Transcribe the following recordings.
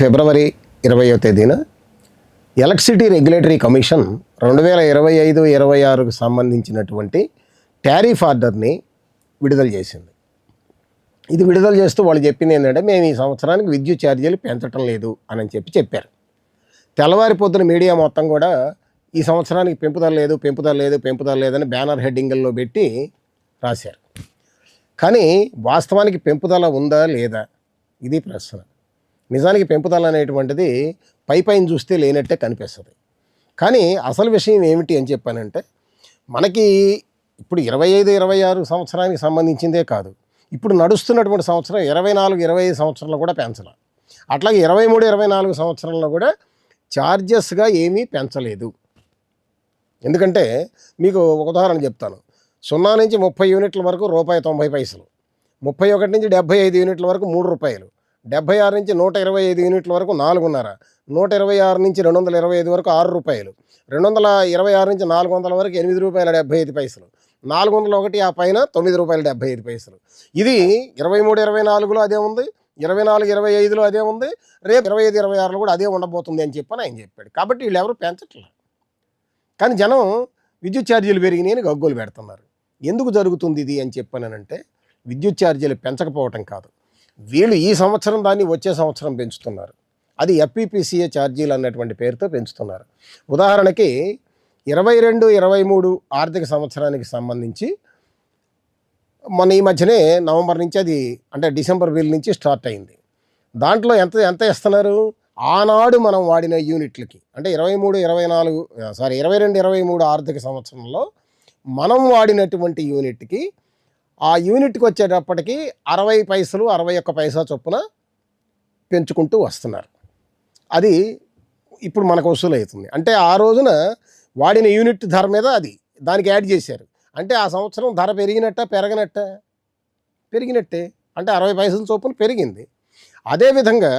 ఫిబ్రవరి ఇరవయో తేదీన electricity regulatory commission రెండు వేల ఇరవై ఐదు ఇరవై ఆరుకు సంబంధించినటువంటి టారిఫ్ ఆర్డర్ని విడుదల చేసింది. ఇది విడుదల చేస్తూ వాళ్ళు చెప్పింది ఏంటంటే మేము ఈ సంవత్సరానికి విద్యుత్ ఛార్జీలు పెంచడం లేదు అని చెప్పి చెప్పారు. తెల్లవారి పొద్దున మీడియా మొత్తం కూడా ఈ సంవత్సరానికి పెంపుదల లేదు పెంపుదల లేదు పెంపుదల లేదని బ్యానర్ హెడ్డింగుల్లో పెట్టి రాశారు. కానీ వాస్తవానికి పెంపుదల ఉందా లేదా? ఇది ప్రశ్న. నిజానికి పెంపుదల అనేటువంటిది పై పైన చూస్తే లేనట్టే కనిపిస్తుంది. కానీ అసలు విషయం ఏమిటి అని చెప్పానంటే మనకి ఇప్పుడు ఇరవై ఐదు ఇరవై ఆరు సంవత్సరానికి సంబంధించిందే కాదు. ఇప్పుడు నడుస్తున్నటువంటి సంవత్సరం ఇరవై నాలుగు ఇరవై ఐదు సంవత్సరాలు కూడా పెంచాల. అట్లాగే ఇరవై మూడు ఇరవై నాలుగు సంవత్సరాల్లో కూడా ఛార్జెస్గా ఏమీ పెంచలేదు. ఎందుకంటే మీకు ఒక ఉదాహరణ చెప్తాను. సున్నా నుంచి ముప్పై యూనిట్ల వరకు రూపాయి తొంభై పైసలు. ముప్పై ఒకటి నుంచి డెబ్బై ఐదు యూనిట్ల వరకు మూడు రూపాయలు. డెబ్బై ఆరు నుంచి నూట ఇరవై ఐదు యూనిట్ల వరకు నాలుగున్నర నూట ఇరవై ఆరు నుంచి రెండు వందల ఇరవై ఐదు వరకు ఆరు రూపాయలు రెండు వందల ఇరవై ఆరు నుంచి నాలుగు వందల వరకు ఎనిమిది రూపాయల డెబ్బై ఐదు పైసలు నాలుగు వందల ఒకటి ఆ పైన తొమ్మిది రూపాయల డెబ్బై ఐదు పైసలు. ఇది ఇరవై మూడు ఇరవై నాలుగులో అదే ఉంది ఇరవై నాలుగు ఇరవై ఐదులో అదే ఉంది రేపు ఇరవై ఐదు ఇరవై ఆరులో కూడా అదే ఉండబోతుంది అని చెప్పని ఆయన చెప్పాడు. కాబట్టి వీళ్ళు ఎవరు పెంచట్లేదు కానీ జనం విద్యుత్ ఛార్జీలు పెరిగినాయి అని గగ్గోలు పెడుతున్నారు. ఎందుకు జరుగుతుంది ఇది అని చెప్పానంటే విద్యుత్ ఛార్జీలు పెంచకపోవటం కాదు. వీళ్ళు ఈ సంవత్సరం దాన్ని వచ్చే సంవత్సరం పెంచుతున్నారు. అది ఎఫ్పిపిసిఏ ఛార్జీలు అన్నటువంటి పేరుతో పెంచుతున్నారు. ఉదాహరణకి ఇరవై రెండు ఇరవై మూడు ఆర్థిక సంవత్సరానికి సంబంధించి మొన్న ఈ మధ్యనే నవంబర్ నుంచి అది అంటే డిసెంబర్ బిల్ నుంచి స్టార్ట్ అయింది. దాంట్లో ఎంత ఎంత ఇస్తున్నారు ఆనాడు మనం వాడిన యూనిట్లకి అంటే ఇరవై మూడు ఇరవై నాలుగు సారీ ఇరవై రెండు ఇరవై మూడు ఆర్థిక సంవత్సరంలో మనం వాడినటువంటి యూనిట్కి ఆ యూనిట్కి వచ్చేటప్పటికి అరవై పైసలు అరవై ఒక్క పైసా చొప్పున పెంచుకుంటూ వస్తున్నారు. అది ఇప్పుడు మనకు వసూలు అవుతుంది అంటే ఆ రోజున వాడిన యూనిట్ ధర మీద అది దానికి యాడ్ చేశారు. అంటే ఆ సంవత్సరం ధర పెరిగినట్ట పెరగనట్ట? పెరిగినట్టే. అంటే అరవై పైసల చొప్పున పెరిగింది. అదేవిధంగా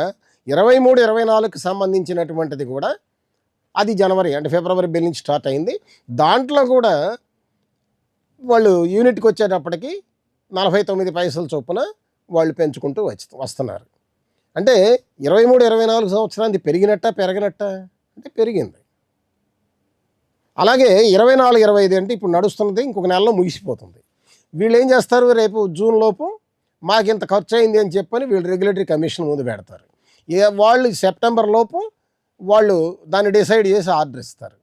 ఇరవై మూడు ఇరవై నాలుగుకి సంబంధించినటువంటిది కూడా అది జనవరి అంటే ఫిబ్రవరి బిల్ నుంచి స్టార్ట్ అయింది. దాంట్లో కూడా వాళ్ళు యూనిట్కి వచ్చేటప్పటికి నలభై తొమ్మిది పైసల చొప్పున వాళ్ళు పెంచుకుంటూ వచ్చి వస్తున్నారు. అంటే ఇరవై మూడు ఇరవై నాలుగు సంవత్సరానికి పెరిగినట్ట పెరగనట్ట? అంటే పెరిగింది. అలాగే ఇరవై నాలుగు ఇరవై ఐదు అంటే ఇప్పుడు నడుస్తున్నది ఇంకొక నెలలో ముగిసిపోతుంది. వీళ్ళు ఏం చేస్తారు? రేపు జూన్ లోపు మాకు ఇంత ఖర్చు అయింది అని చెప్పని వీళ్ళు రెగ్యులేటరీ కమిషన్ ముందు పెడతారు. ఏ వాళ్ళు సెప్టెంబర్ లోపు వాళ్ళు దాన్ని డిసైడ్ చేసి ఆర్డర్ ఇస్తారు.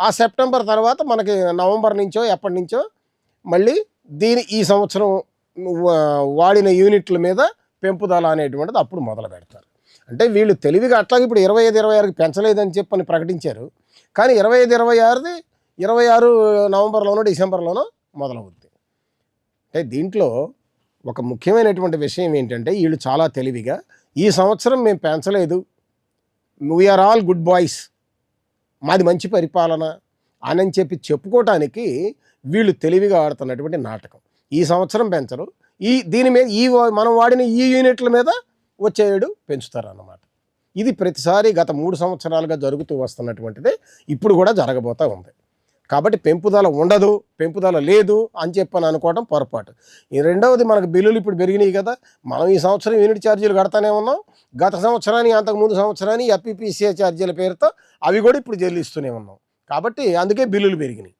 ఆ సెప్టెంబర్ తర్వాత మనకి నవంబర్ నుంచో ఎప్పటి నుంచో మళ్ళీ దీని ఈ సంవత్సరం వాడిన యూనిట్ల మీద పెంపుదల అనేటువంటిది అప్పుడు మొదలు పెడతారు. అంటే వీళ్ళు తెలివిగా అట్లాగే ఇప్పుడు ఇరవై ఐదు ఇరవై ఆరుకి పెంచలేదని చెప్పని ప్రకటించారు. కానీ ఇరవై ఐదు ఇరవై ఆరుది ఇరవై ఆరు నవంబర్లోనో డిసెంబర్లోనో మొదలవుద్ది. అంటే దీంట్లో ఒక ముఖ్యమైనటువంటి విషయం ఏంటంటే వీళ్ళు చాలా తెలివిగా ఈ సంవత్సరం మేము పెంచలేదు. వీఆర్ ఆల్ గుడ్ బాయ్స్ మాది మంచి పరిపాలన అని చెప్పి చెప్పుకోవటానికి వీళ్ళు తెలివిగా ఆడుతున్నటువంటి నాటకం. ఈ సంవత్సరం పెంచరు. ఈ దీని మీద ఈ వా- మనం వాడిన ఈ యూనిట్ల మీద వచ్చే ఏడు పెంచుతారు అన్నమాట ఇది ప్రతిసారి గత మూడు సంవత్సరాలుగా జరుగుతూ వస్తున్నటువంటిదే ఇప్పుడు కూడా జరగబోతూ ఉంది. కాబట్టి పెంపుదల ఉండదు పెంపుదల లేదు అని చెప్పని అనుకోవడం పొరపాటు. ఈ రెండవది మనకు బిల్లులు ఇప్పుడు పెరిగినాయి కదా మనం ఈ సంవత్సరం యూనిట్ ఛార్జీలు కడతానే ఉన్నాం. గత సంవత్సరానికి అంతకుముందు సంవత్సరాన్ని ఎఫ్పిపిసిఏ ఛార్జీల పేరుతో అవి కూడా ఇప్పుడు చెల్లిస్తూనే ఉన్నాం. కాబట్టి అందుకే బిల్లులు పెరిగినాయి.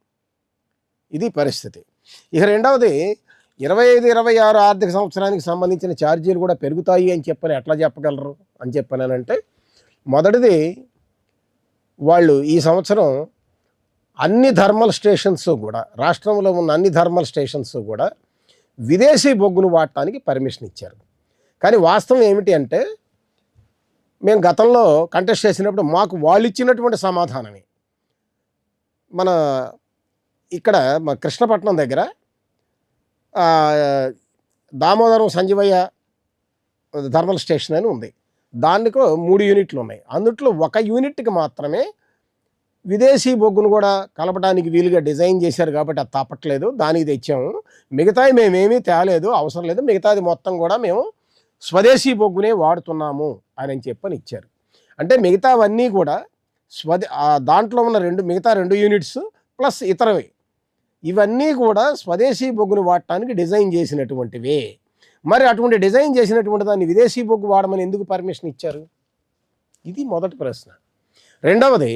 ఇది పరిస్థితి. ఇక రెండవది ఇరవై ఐదు ఇరవై ఆరు ఆర్థిక సంవత్సరానికి సంబంధించిన ఛార్జీలు కూడా పెరుగుతాయి అని చెప్పని ఎట్లా చెప్పగలరు అని చెప్పానంటే మొదటిది వాళ్ళు ఈ సంవత్సరం అన్ని థర్మల్ స్టేషన్స్ కూడా రాష్ట్రంలో ఉన్న అన్ని థర్మల్ స్టేషన్స్ కూడా విదేశీ బొగ్గును వాడటానికి పర్మిషన్ ఇచ్చారు. కానీ వాస్తవం ఏమిటి అంటే మేము గతంలో కంటెస్ట్ చేసినప్పుడు మాకు వాళ్ళు ఇచ్చినటువంటి సమాధానమే. మన ఇక్కడ మా కృష్ణపట్నం దగ్గర దామోదరం సంజీవయ్య థర్మల్ స్టేషన్ అని ఉంది. దానికో మూడు యూనిట్లు ఉన్నాయి. అందుట్లో ఒక యూనిట్కి మాత్రమే విదేశీ బొగ్గును కూడా కలపడానికి వీలుగా డిజైన్ చేశారు కాబట్టి అది తప్పట్లేదు దానికి తెచ్చాము. మిగతాది మేమేమీ తేలేదు అవసరం లేదు. మిగతాది మొత్తం కూడా మేము స్వదేశీ బొగ్గునే వాడుతున్నాము అని చెప్పని ఇచ్చారు. అంటే మిగతావన్నీ కూడా స్వదే దాంట్లో ఉన్న రెండు మిగతా రెండు యూనిట్స్ ప్లస్ ఇతరవి ఇవన్నీ కూడా స్వదేశీ బొగ్గును వాడటానికి డిజైన్ చేసినటువంటివే. మరి అటువంటి డిజైన్ చేసినటువంటి దాన్ని విదేశీ బొగ్గు వాడమని ఎందుకు పర్మిషన్ ఇచ్చారు? ఇది మొదటి ప్రశ్న. రెండవది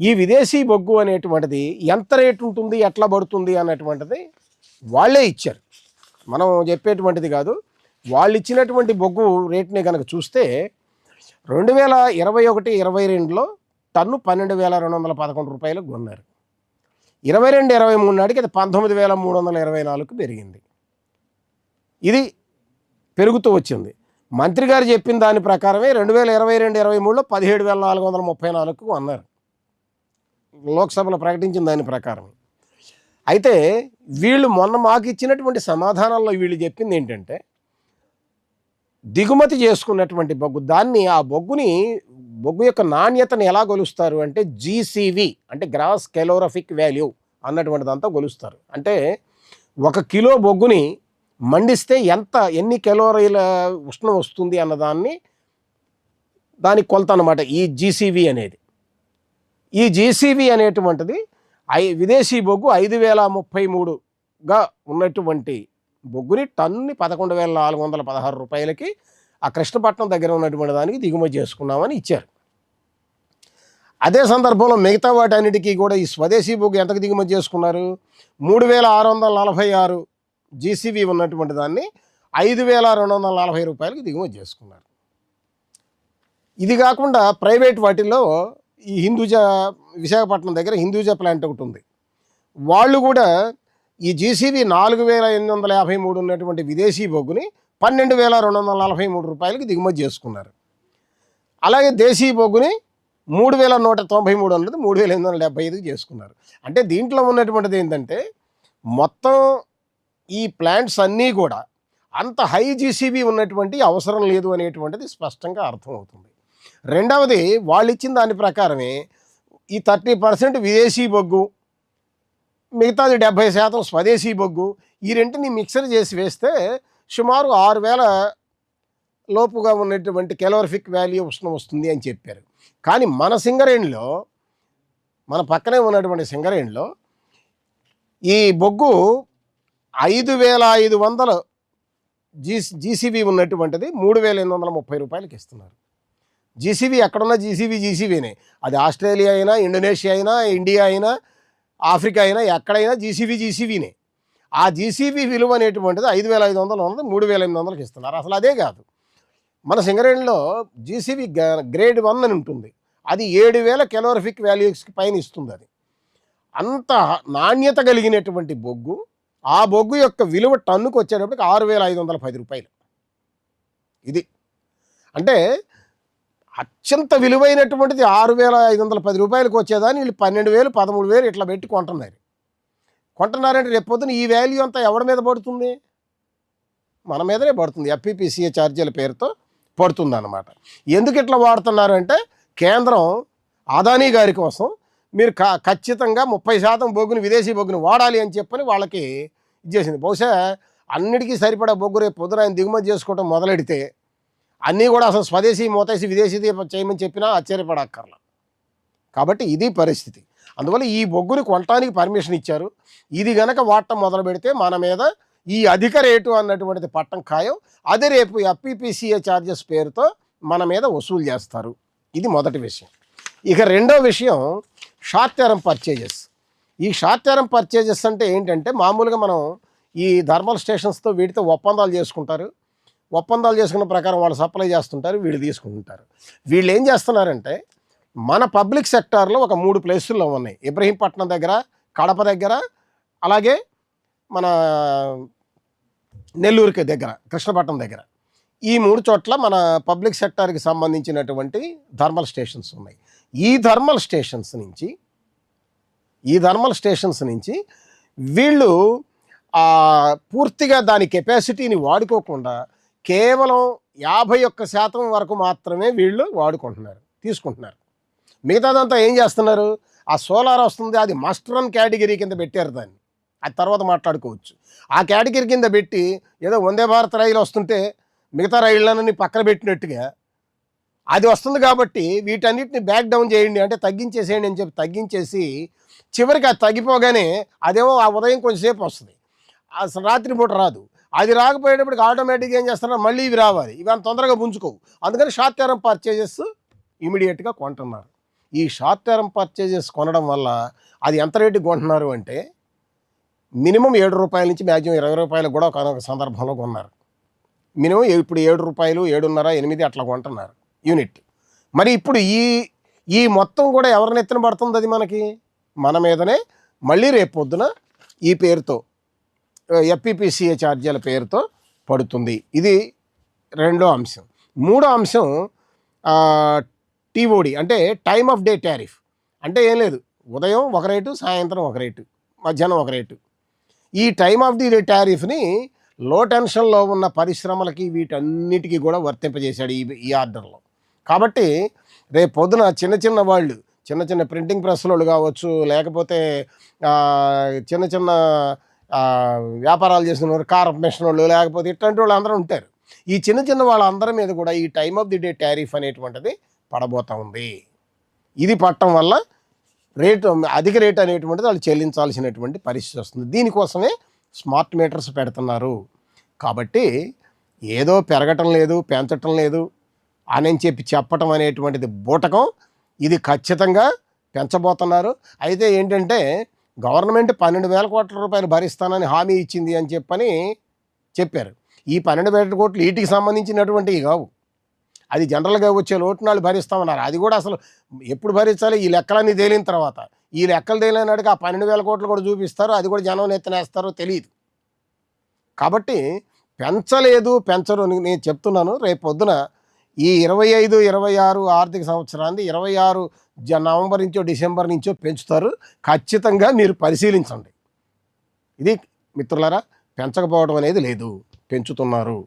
ఈ విదేశీ బొగ్గు అనేటువంటిది ఎంత రేటు ఉంటుంది ఎట్లా పడుతుంది అన్నటువంటిది వాళ్ళే ఇచ్చారు. మనం చెప్పేటువంటిది కాదు వాళ్ళు ఇచ్చినటువంటి బొగ్గు రేట్ని కనుక చూస్తే రెండు వేల ఇరవై ఒకటి ఇరవై రెండులో టన్ను పన్నెండు వేల రెండు వందల పదకొండు రూపాయలకు కొన్నారు. ఇరవై రెండు ఇరవై మూడు నాటికి అది పంతొమ్మిది వేల మూడు వందల ఇరవై నాలుగుకి పెరిగింది. ఇది పెరుగుతూ వచ్చింది. మంత్రి గారు చెప్పిన దాని ప్రకారమే రెండు వేల ఇరవై రెండు ఇరవై మూడులో పదిహేడు వేల నాలుగు వందల ముప్పై నాలుగుకు అన్నారు. లోక్సభలో ప్రకటించిన దాని ప్రకారం. అయితే వీళ్ళు మొన్న మాకు ఇచ్చినటువంటి సమాధానాల్లో వీళ్ళు చెప్పింది ఏంటంటే దిగుమతి చేసుకున్నటువంటి బొగ్గు. దాన్ని ఆ బొగ్గుని బొగ్గు యొక్క నాణ్యతను ఎలా కొలుస్తారు అంటే జీసీవి అంటే గ్రాస్ కెలోరఫిక్ వాల్యూ అన్నటువంటిదంతా కొలుస్తారు అంటే ఒక కిలో బొగ్గుని మండిస్తే ఎంత ఎన్ని కెలోరీల ఉష్ణం వస్తుంది అన్నదాన్ని దానికి కొలత అనమాట ఈ జీసీవి అనేది. ఈ జీసీవి అనేటువంటిది ఐ విదేశీ బొగ్గు ఐదు వేల ముప్పై మూడుగా ఉన్నటువంటి బొగ్గుని టన్ని పదకొండు వేల నాలుగు వందల పదహారు రూపాయలకి ఆ కృష్ణపట్నం దగ్గర ఉన్నటువంటి దానికి దిగుమతి చేసుకున్నామని ఇచ్చారు. అదే సందర్భంలో మిగతా వాటి అన్నిటికీ కూడా ఈ స్వదేశీ బొగ్గు ఎంతకు దిగుమతి చేసుకున్నారు? మూడు వేల ఆరు వందల నలభై ఆరు జీసీబీ ఉన్నటువంటి దాన్ని ఐదు వేల రెండు వందల నలభై రూపాయలకి దిగుమతి చేసుకున్నారు. ఇది కాకుండా ప్రైవేట్ వాటిల్లో ఈ హిందూజా విశాఖపట్నం దగ్గర హిందూజా ప్లాంట్ ఒకటి ఉంది. వాళ్ళు కూడా ఈ జీసీబీ నాలుగు వేల ఎనిమిది వందల యాభై మూడు ఉన్నటువంటి విదేశీ బొగ్గుని పన్నెండు వేల రెండు వందల నలభై మూడు రూపాయలకి దిగుమతి చేసుకున్నారు. అలాగే దేశీ బొగ్గుని మూడు వేల నూట తొంభై మూడు అన్నది మూడు వేల ఎనిమిది వందల డెబ్బై ఐదుకి చేసుకున్నారు. అంటే దీంట్లో ఉన్నటువంటిది ఏంటంటే మొత్తం ఈ ప్లాంట్స్ అన్నీ కూడా అంత హై జీసీబీ ఉన్నటువంటి అవసరం లేదు అనేటువంటిది స్పష్టంగా అర్థమవుతుంది. రెండవది వాళ్ళు ఇచ్చిన దాని ప్రకారమే ఈ థర్టీ పర్సెంట్ విదేశీ బొగ్గు మిగతాది డెబ్భై శాతం స్వదేశీ బొగ్గు ఈ రెంటిని మిక్సర్ చేసి వేస్తే సుమారు ఆరు వేల లోపుగా ఉన్నటువంటి కెలోరిఫిక్ వాల్యూ ఉష్ణం వస్తుంది అని చెప్పారు. కానీ మన సింగరేణిలో మన పక్కనే ఉన్నటువంటి సింగరేణిలో ఈ బొగ్గు ఐదు వేల ఐదు వందల జీ జీసీబీ ఉన్నటువంటిది మూడు వేల ఎనిమిది వందల ముప్పై రూపాయలకి ఇస్తున్నారు. జీసీబీ ఎక్కడున్నా జీసీబీ జీసీబీనే. అది ఆస్ట్రేలియా అయినా ఇండోనేషియా అయినా ఇండియా అయినా ఆఫ్రికా అయినా ఎక్కడైనా జీసీబీ జీసీబీనే ఆ జీసీబీ విలువ అనేటువంటిది ఐదు వేల ఐదు వందలు ఉన్నది మూడు వేల ఎనిమిది వందలకి ఇస్తున్నారు. అసలు అదే కాదు. మన సింగరేణిలో జీసీబీ గ్రేడ్ వన్ అని ఉంటుంది. అది ఏడు వేల కెలోరిఫిక్ వాల్యూస్కి పైన ఇస్తుంది అది. అంత నాణ్యత కలిగినటువంటి బొగ్గు ఆ బొగ్గు యొక్క విలువ టన్నుకు వచ్చేటప్పటికి ఆరు వేల ఐదు వందల పది రూపాయలు. ఇది. అంటే అత్యంత విలువైనటువంటిది ఆరు వేల ఐదు వందల పది రూపాయలకు వచ్చేదాన్ని వీళ్ళు పన్నెండు వేలు పదమూడు వేలు ఇట్లా పెట్టి కొంటున్నారు. కొంటున్నారంటే రేపు పొద్దున ఈ వాల్యూ అంతా ఎవరి మీద పడుతుంది? మన మీదనే పడుతుంది. ఎఫ్పిపిసిఏ ఛార్జీల పేరుతో పడుతుంది అనమాట ఎందుకు ఇట్లా వాడుతున్నారు అంటే కేంద్రం అదానీ గారి కోసం మీరు క ఖచ్చితంగా ముప్పై శాతం బొగ్గుని విదేశీ బొగ్గుని వాడాలి అని చెప్పని వాళ్ళకి ఇచ్చేసింది బహుశా అన్నిటికీ సరిపడా బొగ్గు రేపు పొద్దున ఆయన దిగుమతి చేసుకోవడం మొదలెడితే అన్నీ కూడా అసలు స్వదేశీ మోతేసి విదేశీ చేయమని చెప్పినా ఆశ్చర్యపడక్కర్లా. కాబట్టి ఇది పరిస్థితి. అందువల్ల ఈ బొగ్గుని కొనటానికి పర్మిషన్ ఇచ్చారు. ఇది గనక వాడటం మొదలు పెడితే మన మీద ఈ అధిక రేటు అన్నటువంటిది పట్టం ఖాయం. అది రేపు ఎఫ్పిపిసిఏ ఛార్జెస్ పేరుతో మన మీద వసూలు చేస్తారు. ఇది మొదటి విషయం. ఇక రెండో విషయం షార్ట్ టర్మ్ పర్చేజెస్. ఈ షార్ట్ టర్మ్ పర్చేజెస్ అంటే ఏంటంటే మామూలుగా మనం ఈ థర్మల్ స్టేషన్స్తో వీటితో ఒప్పందాలు చేసుకుంటారు. ఒప్పందాలు చేసుకున్న ప్రకారం వాళ్ళు సప్లై చేస్తుంటారు వీళ్ళు తీసుకుంటుంటారు. వీళ్ళు ఏం చేస్తున్నారంటే మన పబ్లిక్ సెక్టార్లో ఒక మూడు ప్లేసుల్లో ఉన్నాయి. ఇబ్రహీంపట్నం దగ్గర కడప దగ్గర అలాగే మన నెల్లూరుకి దగ్గర కృష్ణపట్నం దగ్గర. ఈ మూడు చోట్ల మన పబ్లిక్ సెక్టార్కి సంబంధించినటువంటి థర్మల్ స్టేషన్స్ ఉన్నాయి. ఈ థర్మల్ స్టేషన్స్ నుంచి ఈ థర్మల్ స్టేషన్స్ నుంచి వీళ్ళు పూర్తిగా దాని కెపాసిటీని వాడుకోకుండా కేవలం యాభై ఒక్క శాతం వరకు మాత్రమే వీళ్ళు వాడుకుంటున్నారు తీసుకుంటున్నారు. మిగతాదంతా ఏం చేస్తున్నారు? ఆ సోలార్ వస్తుంది అది మస్టరన్ కేటగిరీ కింద పెట్టారు దాన్ని. అది తర్వాత మాట్లాడుకోవచ్చు. ఆ కేటగిరీ కింద పెట్టి ఏదో వందే భారత్ రైలు వస్తుంటే మిగతా రైళ్ళని పక్కన పెట్టినట్టుగా అది వస్తుంది కాబట్టి వీటన్నిటిని బ్యాక్ డౌన్ చేయండి అంటే తగ్గించేసేయండి అని చెప్పి తగ్గించేసి చివరికి అది తగ్గిపోగానే అదేమో ఆ ఉదయం కొంచెంసేపు వస్తుంది. అసలు రాత్రిపూట రాదు. అది రాకపోయేటప్పటికి ఆటోమేటిక్గా ఏం చేస్తున్నారు మళ్ళీ ఇవి రావాలి. ఇవి అంత తొందరగా పుంజుకోవు. అందుకని షార్ట్ టర్మ్ పర్చేజెస్ ఇమీడియట్గా కొంటున్నారు. ఈ షార్ట్ టర్మ్ పర్చేజెస్ కొనడం వల్ల అది ఎంత రేటుకి కొంటున్నారు అంటే మినిమం ఏడు రూపాయల నుంచి మ్యాక్సిమం ఇరవై రూపాయలు కూడా ఒక సందర్భంలో కొన్నారు. మినిమం ఇప్పుడు ఏడు రూపాయలు ఏడున్నర ఎనిమిది అట్లా కొంటున్నారు యూనిట్ మరి ఇప్పుడు ఈ ఈ మొత్తం కూడా ఎవరిని ఎత్తున పడుతుంది అది మనకి? మన మీదనే మళ్ళీ రేపు పొద్దున ఈ పేరుతో ఎఫ్పిపిసిఏ ఛార్జీల పేరుతో పడుతుంది. ఇది రెండో అంశం. మూడో అంశం టీఓడి అంటే టైమ్ ఆఫ్ డే టారిఫ్. అంటే ఏం లేదు. ఉదయం ఒక రేటు సాయంత్రం ఒక రేటు మధ్యాహ్నం ఒక రేటు. ఈ టైమ్ ఆఫ్ ది డే టారిఫ్ని లో టెన్షన్లో ఉన్న పరిశ్రమలకి వీటన్నిటికీ కూడా వర్తింపజేశాడు ఈ ఈ ఆర్డర్లో. కాబట్టి రేపు పొద్దున చిన్న చిన్న వాళ్ళు చిన్న చిన్న ప్రింటింగ్ ప్రెస్లు కావచ్చు లేకపోతే చిన్న చిన్న వ్యాపారాలు చేసిన వారు కార్ మిషన్ వాళ్ళు లేకపోతే ఇట్లాంటి వాళ్ళు అందరూ ఉంటారు. ఈ చిన్న చిన్న వాళ్ళందరి మీద కూడా ఈ time of the day tariff అనేటువంటిది పడబోతా ఉంది. ఇది పట్టడం వల్ల రేటు అధిక రేటు అనేటువంటిది వాళ్ళు చెల్లించాల్సినటువంటి పరిస్థితి వస్తుంది. దీనికోసమే స్మార్ట్ మీటర్స్ పెడుతున్నారు. కాబట్టి ఏదో పెరగటం లేదు పెంచటం లేదు అని చెప్పి చెప్పటం అనేటువంటిది బూటకం. ఇది ఖచ్చితంగా పెంచబోతున్నారు. అయితే ఏంటంటే గవర్నమెంట్ పన్నెండు వేల కోట్ల రూపాయలు భరిస్తానని హామీ ఇచ్చింది అని చెప్పని చెప్పారు. ఈ పన్నెండు వేల కోట్లు వీటికి సంబంధించినటువంటివి కావు. అది జనరల్గా వచ్చే లోటునాలు భరిస్తామన్నారు. అది కూడా అసలు ఎప్పుడు భరించాలి? ఈ లెక్కలన్నీ తేలిన తర్వాత. ఈ లెక్కలు తేలినాడికి ఆ పన్నెండు వేల కోట్లు కూడా చూపిస్తారు. అది కూడా జనం నెత్తనేస్తారో తెలియదు కాబట్టి పెంచలేదు పెంచరు అని నేను చెప్తున్నాను. రేపు పొద్దున ఈ ఇరవై ఐదు ఇరవై ఆరు ఆర్థిక సంవత్సరాన్ని ఇరవై ఆరు జ నవంబర్ నుంచో డిసెంబర్ నుంచో పెంచుతారు. ఖచ్చితంగా మీరు పరిశీలించండి. ఇది మిత్రులారా పెంచకపోవడం అనేది లేదు. పెంచుతున్నారు.